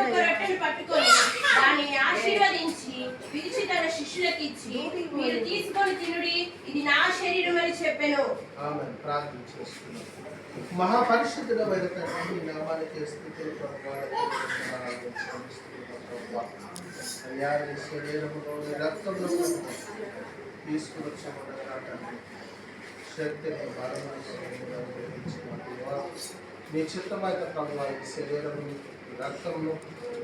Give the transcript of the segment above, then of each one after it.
ఒక రొట్టెను పట్టుకొని దానిని ఆశీర్వదించి తన శిష్యులకు ఇచ్చి మీరు తీసుకొని తినుడి ఇది నా శరీరం అని చెప్పెను. మహాపరిశుద్ధమైన తండ్రి నామానికి స్థితులు. అయ్యా నీ రక్తంలో శక్తిని బలమైన మీ చిత్తమైన తమ వారికి శరీరము ఈ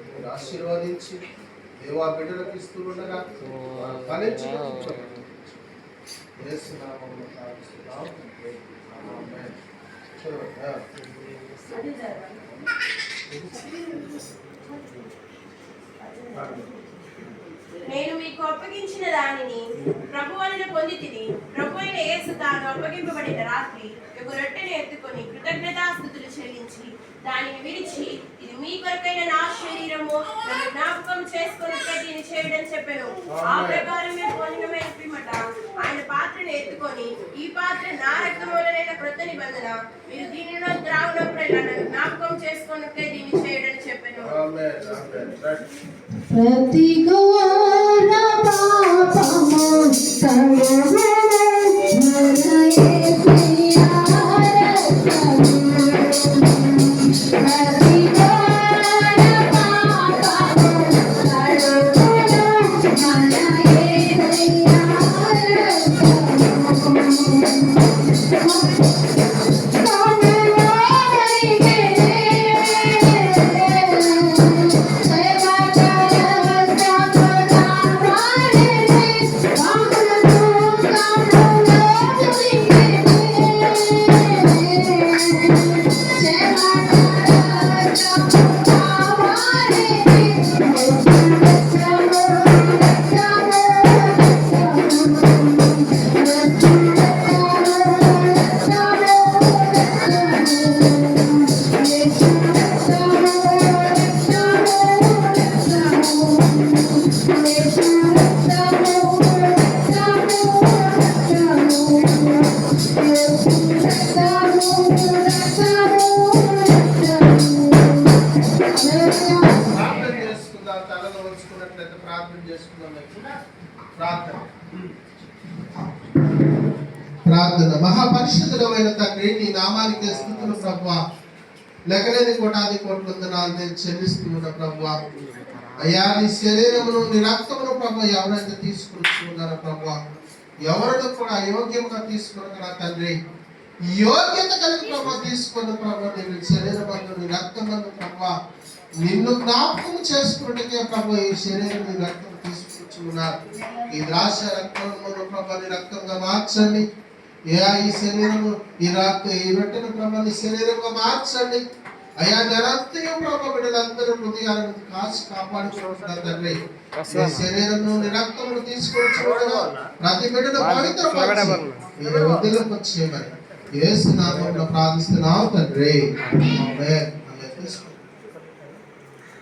మీరు ఆశీర్వదించి దేవా బిడ్డలకు ఇస్తుండగా ఫలించి నేను మీకు అప్పగించిన దానిని ప్రభు వలన పొంది తిని ప్రభు అయిన యేసు తాను అప్పగింపబడిన రాత్రి ఒక రొట్టెను ఎత్తుకొని మీ కొరకైన నా శరీరము నన్ను జ్ఞాపకం చేసుకుని దీన్ని చేయడం చెప్పాను. ఆ ప్రకారమే పొందిన పిమ్మట ఆయన పాత్రను ఎత్తుకొని ఈ పాత్ర నా రక్తం వలనైన క్రొత్త నిబంధన. మీరు దీనిలో ద్రావణప్పుడల్లా నన్ను జ్ఞాపకం చేసుకుని దీన్ని చేయడం చెప్పాను. ప్రతి పాపము Thank you. ప్రార్థన చేసుకుందాం ప్రార్థన. ప్రార్థన. తండ్రి నీ నామానికి స్థుతులు ప్రభు లెక్కలేని కోటాది కోట్ల వందనాలు నేను చెల్లిస్తూ ఉన్న ప్రభు అయ్యా నీ శరీరమును నీ రక్తమును ప్రభు ఎవరైతే తీసుకుని ప్రభు ఎవరిని కూడా అయోగ్యంగా తీసుకున్న తండ్రి యోగ్యత కలిగి ప్రభు తీసుకున్న ప్రభు నీ శరీరమందు నీ రక్తమందు ప్రభు నిన్ను జ్ఞాపకం చేసుకున్నట్టుగా ప్రభు ఈ శరీరం నీ రక్తం తీసుకొచ్చున్నారు ఈ ద్రాక్ష రక్తమును ప్రభు నీ రక్తంగా మార్చండి. ఏ ఈ శరీరము ఈ రక్త ఈ రొట్టెను ప్రభు నీ శరీరంగా మార్చండి. అయ్యా జనంతయు ప్రభు బిడ్డలందరూ హృదయాలను కాచి కాపాడుకుంటున్నారు తండ్రి. ఈ శరీరము నీ రక్తమును తీసుకొని చూడగా ప్రతి బిడ్డను పవిత్రపరిచి. ఈ వదిలికి వచ్చేయమని యేసు నామంలో ప్రార్థిస్తున్నావు తండ్రి.